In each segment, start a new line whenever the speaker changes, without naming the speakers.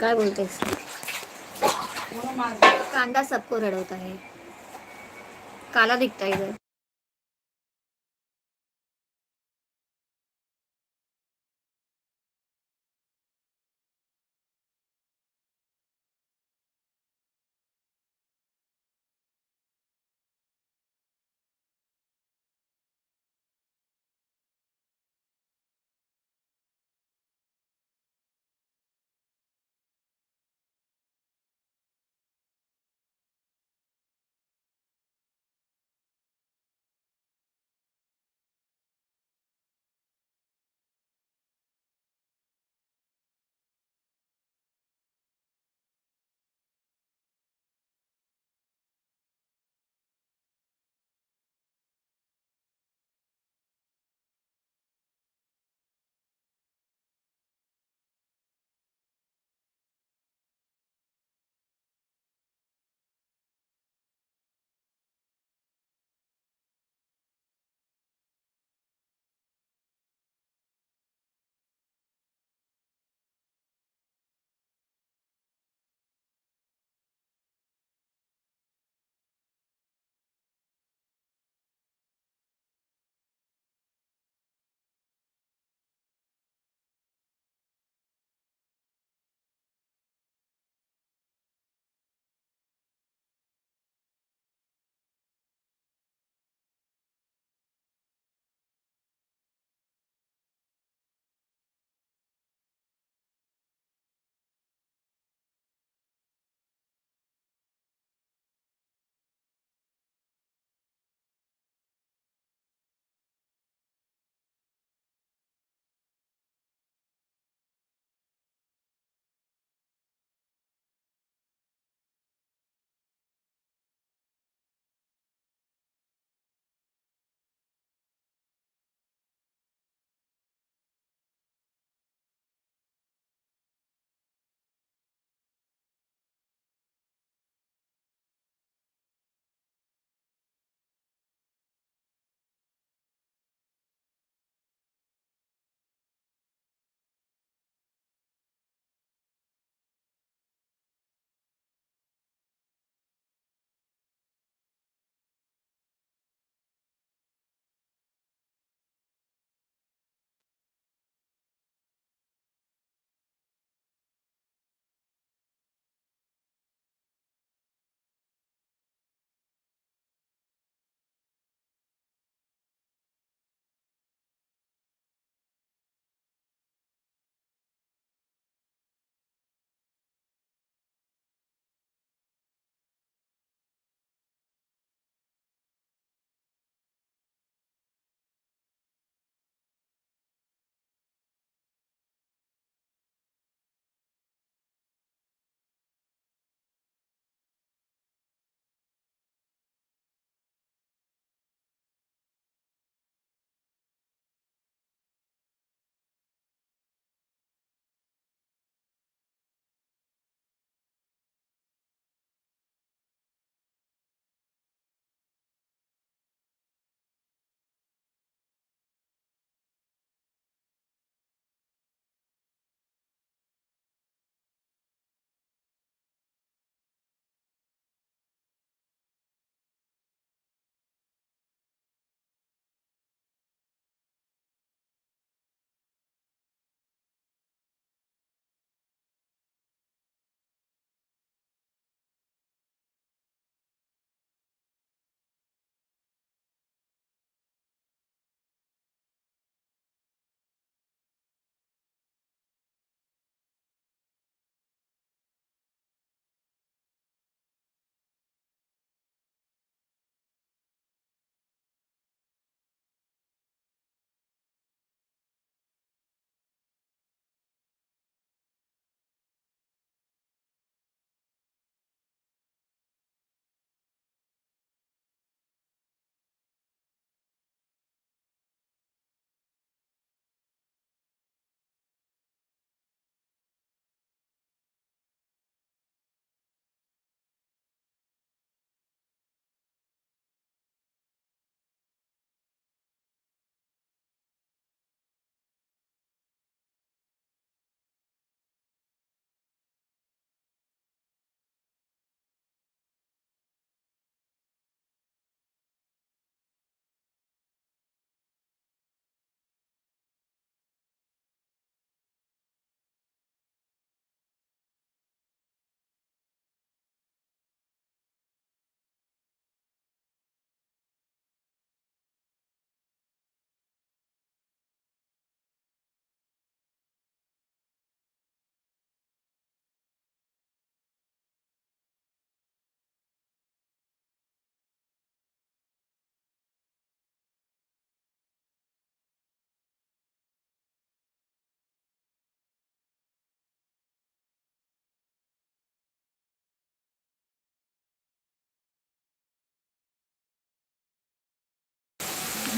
काय बोलतेस? कांदा सबको रडवत आहे. काला दिखता इधर.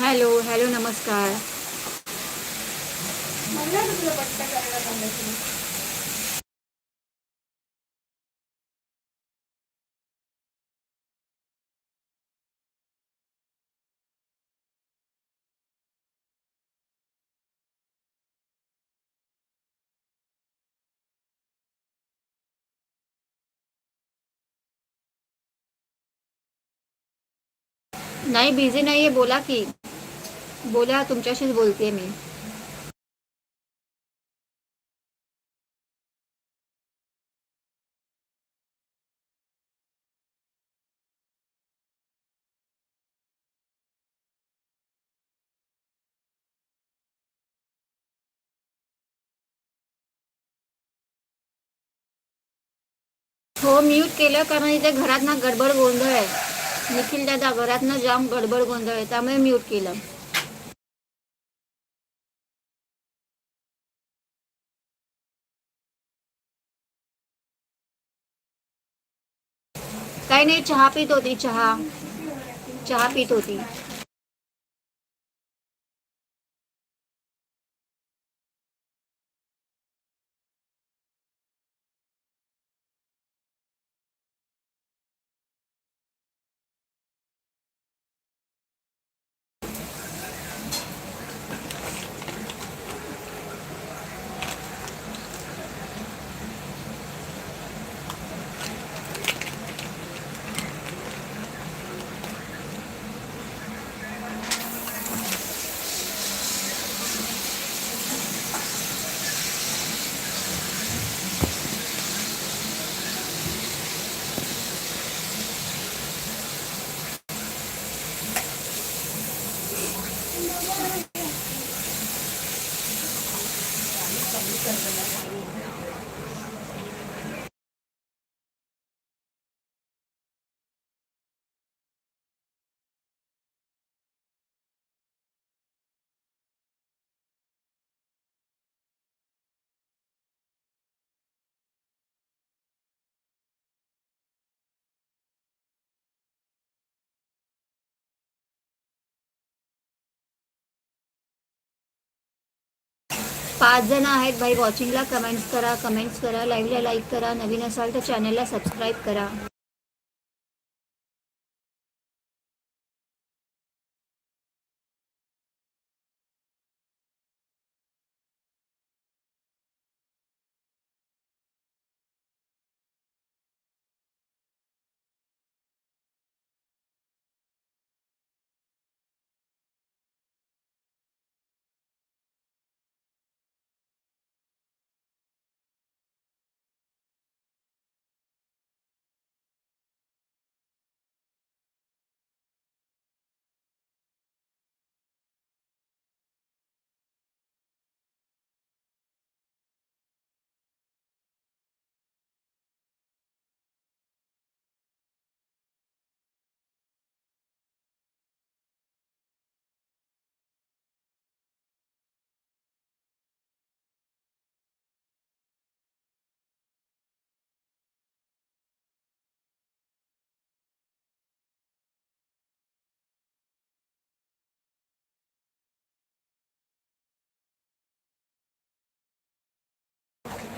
हॅलो हॅलो नमस्कार. नाही बिझी नाही आहे बोला की. बोला तुमच्याशीच बोलते मी. हो म्यूट केलं कारण इथे घरात ना गडबड गोंधळ आहे. निखिल दादा घरात ना जाम गडबड गोंधळ आहे त्यामुळे म्यूट केलं. काही नाही चहा पित होती चहा. चहा पित होती. पाच जण आहेत भाई वॉचिंगला कमेंट्स करा कमेंट्स करा लाईव्हला लाईक करा. नवीन असाल तर चॅनलला सबस्क्राईब करा.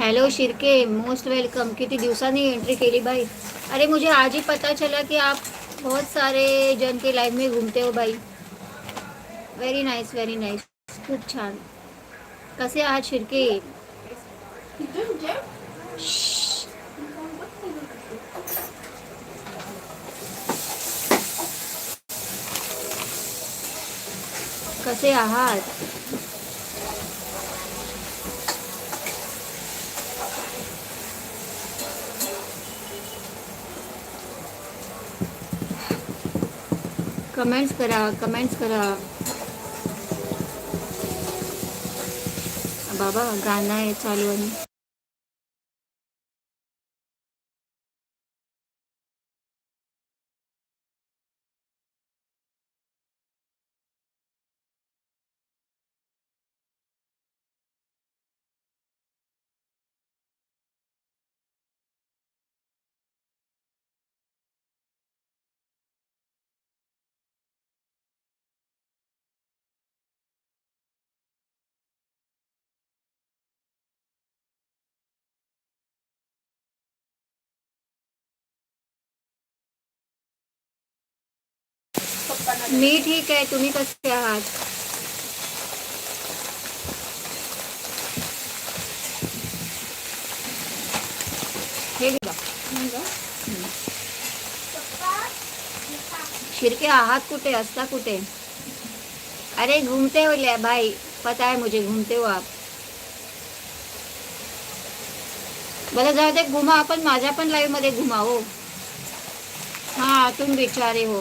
हेलो शिरके मोस्ट वेलकम कितनी दिवसांनी एंट्री केली भाई? अरे, मुझे आज ही पता चला कि आप बहुत सारे जन के लाइफ में घूमते हो भाई। व्हेरी नाईस व्हेरी नाईस खूप छान कसे आहात शिरके. कसे आहात कमेंट्स करा कमेंट्स करा बाबा गाणं आहे चालू आहे मी ठीक आहे तुम्ही कसे आहात? हे शिरके आहात कुठे? असता कुठे? अरे घूमते हो ले भाई पता है मुझे घूमते हो आप बरं जाऊ दे घुमा. आपण माझ्या पण लाईव्हमध्ये घुमा हो. हा तुम बिचारे हो.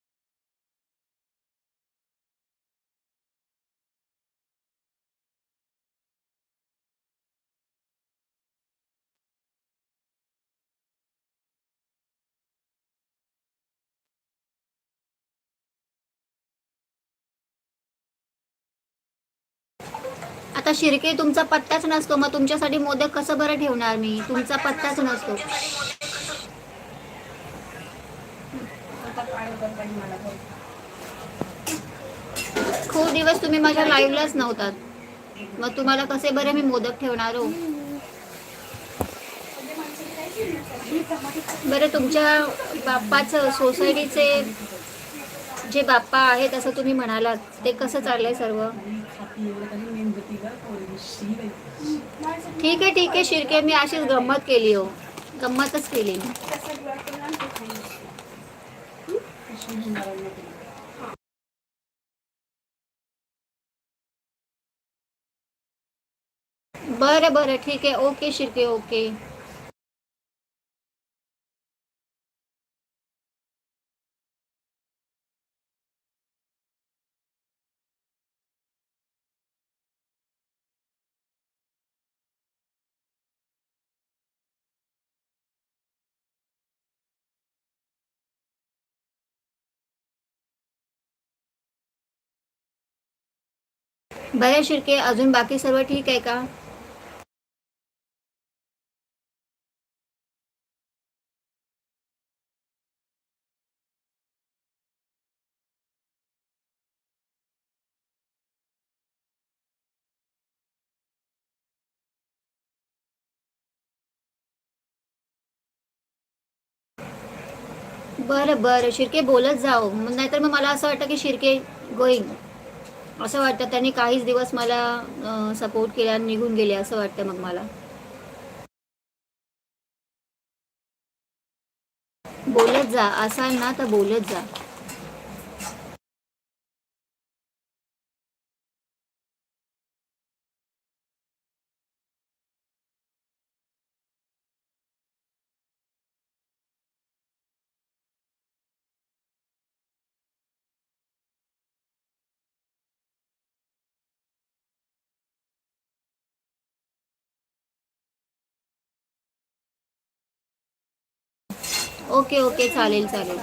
आता शिर्के तुमचा पत्ताच नसतो. मग तुमच्यासाठी मोदक कसं बरं ठेवणार मी? तुमचा पत्ताच नसतो. खूप दिवस तुम्ही माझ्या लाईव्हलाच नव्हतात. मग तुम्हाला कसे बरे मी मोदक ठेवणार हो? बरं तुमच्या बाप्पाचं सोसायटीचे जे बाप्पा आहेत असं तुम्ही म्हणालात ते कसं चाललंय सर्व? ठीक आहे ठीक आहे शिर्के, मी अशीच गंमत केली हो। गंमतच केली
त्याचा गुलाब करून
बरं बरं, ठीक आहे ओके, शिर्के, ओके। बरं शिर्के अजून बाकी सर्व ठीक आहे का? बरं बरं. शिर्के बोलत जाओ. मग नाहीतर मग मला असं वाटतं की शिर्के गोईंग असं वाटतं त्यांनी काहीच दिवस मला सपोर्ट केला आणि निघून गेले असं वाटतं मग मला. बोलत जा असाल ना तर बोलत जा. Okay okay. चालेल चालेल.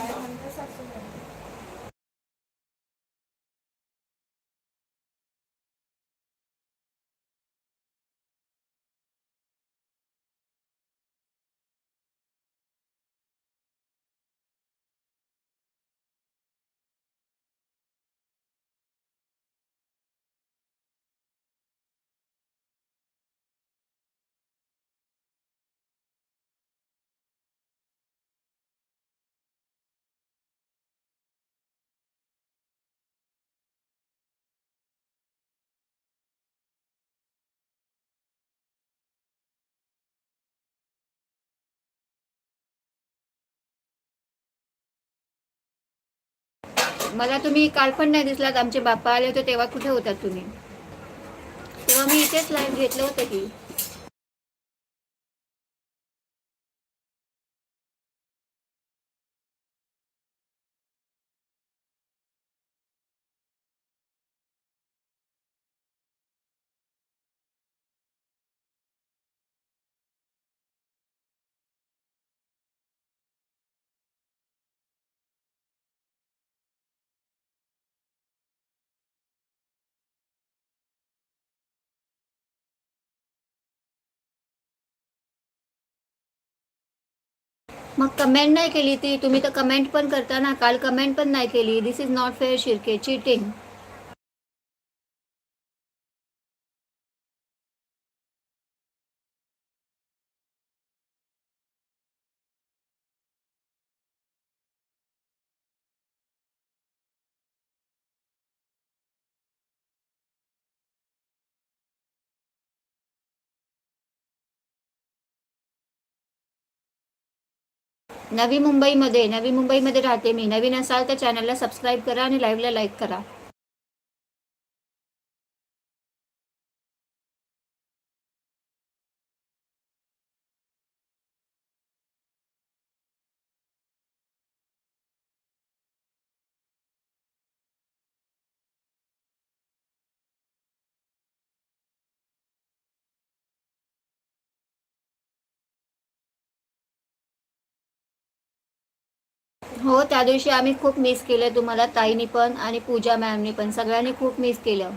मला तुम्ही काल पण नाही दिसलात. आमचे बाप्पा आले होते तेव्हा कुठे होतात तुम्ही? तेव्हा मी इथेच लाईव्ह घेतलं होतं की. मग कमेंट नाही केली ती. तुम्ही तर कमेंट पण करता ना. काल कमेंट पण नाही केली. This is not fair Shirke cheating Navi मुंबईमध्ये नवी मुंबईमध्ये राहते मी. नवीन असाल तर चॅनलला सबस्क्राईब करा आणि लाईव्हला लाईक करा. हो त्या दिवशी आम्ही खूप मिस केलं तुम्हाला ताईनी पण आणि पूजा मॅमनी पण. सगळ्यांनी खूप मिस केलं.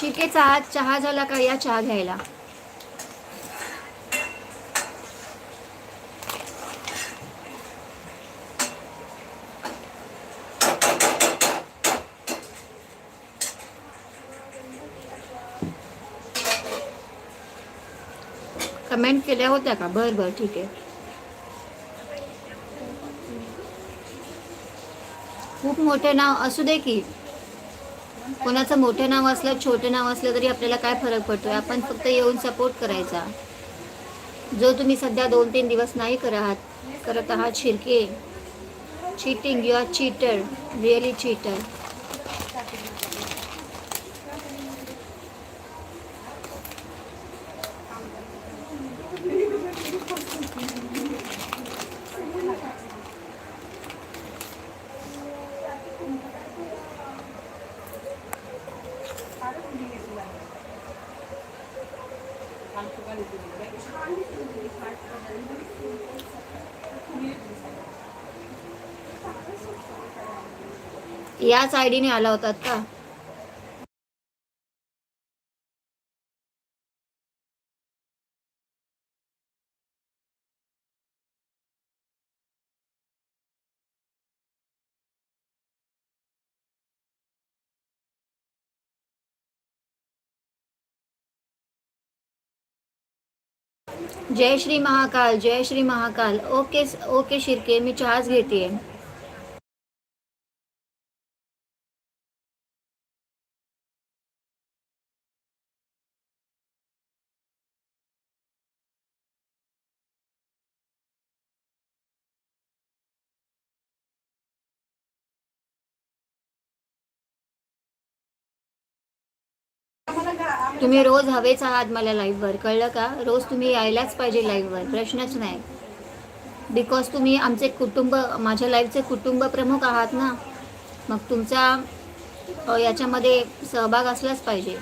शिकेचा चहा चहा झाला का? या चहा घ्यायला. कमेंट केल्या होत्या का? बर बर ठीक आहे. खूप मोठे नाव असू दे की. कोणाचं मोठं नाव असलं छोटं नाव असलं तरी आपल्याला काय फरक पडतोय? आपण फक्त येऊन सपोर्ट करायचा. जो तुम्ही सध्या दोन तीन दिवस नाही करत करत आहात Shirke cheating you are cheater really cheater याच आयडीने आला होता का जय श्री महाकाल, जय श्री महाकाल. ओके ओके शिरके, मी चहाच घेते तुम्ही रोज हवेच आहात मला लाईव्हवर कळलं का? रोज तुम्ही यायलाच पाहिजे लाईव्हवर प्रश्नच नाही. बिकॉज तुम्ही आमचे कुटुंब माझ्या लाईफचे कुटुंब प्रमुख आहात ना? मग तुमचा याच्यामध्ये सहभाग असलाच पाहिजे.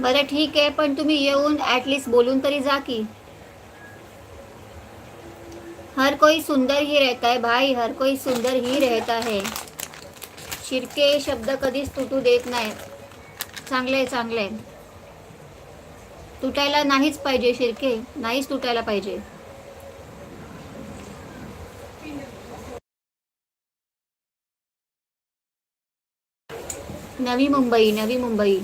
बरं ठीक आहे पण तुम्ही येऊन ॲटलिस्ट बोलून तरी जा की. हर कोई सुंदर ही रहता है भाई हर कोई सुंदर ही रहता है. शिरके शब्द कधीच तुटू देत नाही. चांगले आहे चांगले आहे. तुटायला नाहीच पाहिजे शिरके नाहीच तुटायला पाहिजे. नवी मुंबई नवी मुंबई.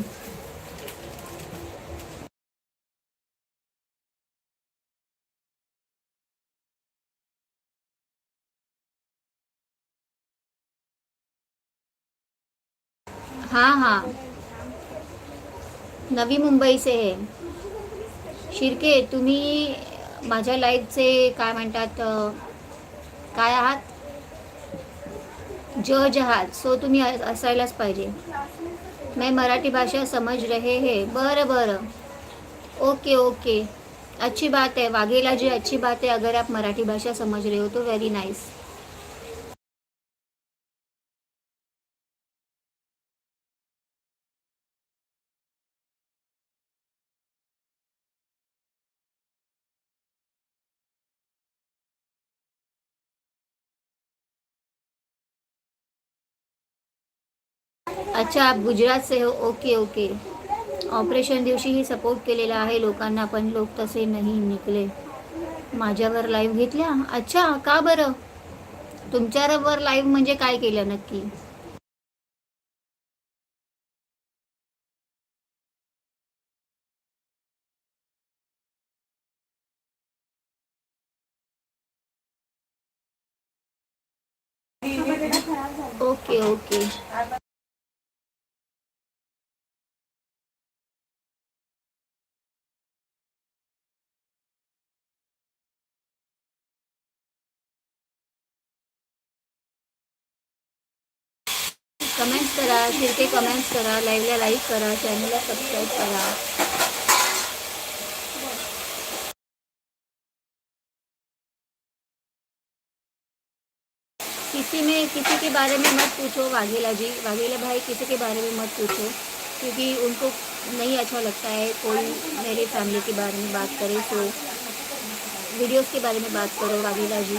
हाँ हाँ. नवी मुंबई से आहे शिर्के तुम्ही माझ्या लाईफचे काय म्हणतात काय आहात? जज आहात सो तुम्ही असायलाच पाहिजे. मैं मराठी भाषा समज रहे है. बरं बरं. ओके ओके अच्छी बात है. वाघेला जी अच्छी बात है अगर आप मराठी भाषा समझ रहे हो तो वेरी नाइस अच्छा आप गुजरात से हो ओके ओके ऑपरेशन दिवशीही सपोर्ट केलेला आहे लोकांना पण लोक तसे नाही निकले. माझ्यावर लाईव्ह घेतल्या? अच्छा का बरं? तुमच्यावर लाईव्ह म्हणजे काय केलं नक्की? कमेंट्स करा, शिरके कमेंट्स करा लाईव्हला लाईक करा चॅनलला सबस्क्राईब करा. किसी में, किसी के बारे में मत पूछो वाघेला जी. वाघेला भाई, किसी के बारे में मत पूछो, क्योंकि उनको नहीं अच्छा लगता है कोई मेरे फैमिली के बारे में बात करे तो वीडियोस के बारे में बात करो वाघेला जी.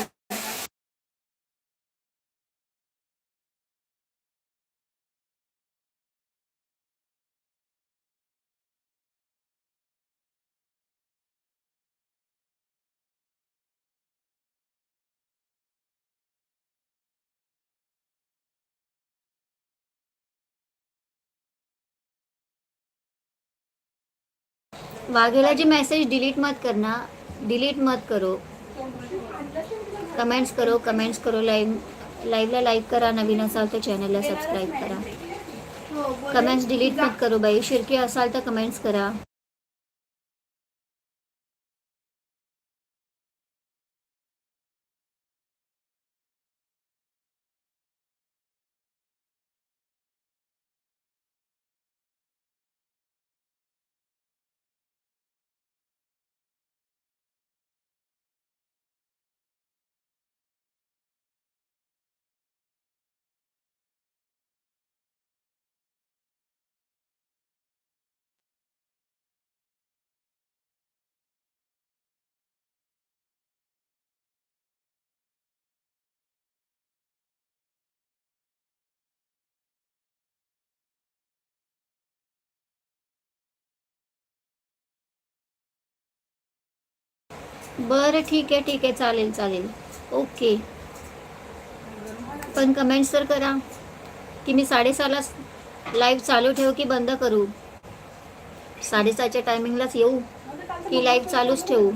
वाघेला जी मैसेज डिलीट मत करना डिलीट मत करो. कमेंट्स करो कमेंट्स करो लाईव्ह लाईव्हला लाईक करा नवीन असाल तर चॅनलला सबस्क्राईब करा. कमेंट्स डिलीट मत करो बाई. शिरके असाल तर कमेंट्स करा. बरं ठीक आहे ठीक आहे. चालेल चालेल. ओके. पण कमेंट्स तर करा. की मी साडेसहाला लाईव्ह चालू ठेवू की बंद करू? साडेसहाच्या टायमिंगलाच येऊ? की लाईव्ह चालूच ठेवू?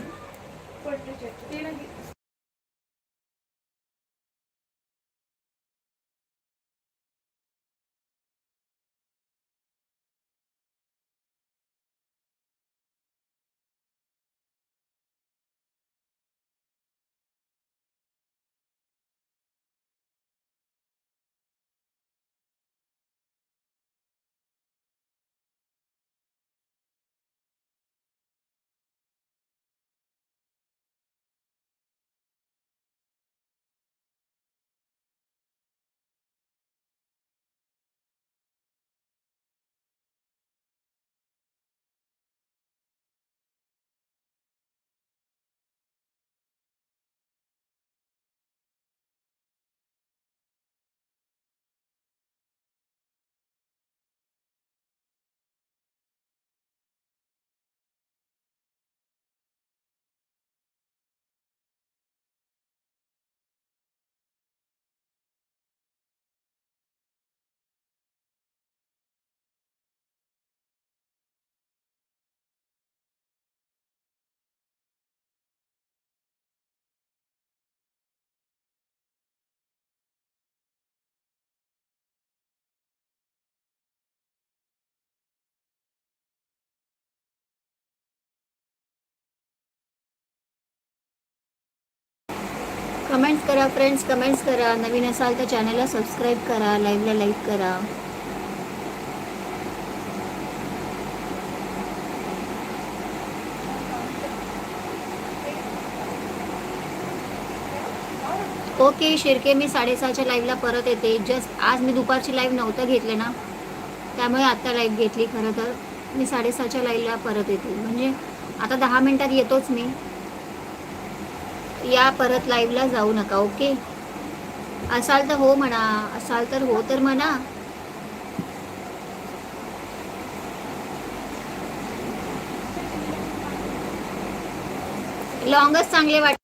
कमेंट्स करा फ्रेंड्स कमेंट्स करा. नवीन असाल तर चॅनलला सबस्क्राईब करा लाईव्हला लाईक करा. ओके शिर्के मी साडेसहाच्या लाईव्हला परत येते. जस्ट आज मी दुपारची लाईव्ह नव्हतं घेतले ना त्यामुळे आत्ता लाईव्ह घेतली. खरं तर मी साडेसहाच्या लाईव्हला परत येते. म्हणजे आता दहा मिनटात येतोच मी. या परत लाईव्हला जाऊ नका ओके असाल तर हो म्हणा असाल तर हो तर म्हणा. लॉंगच चांगले वाट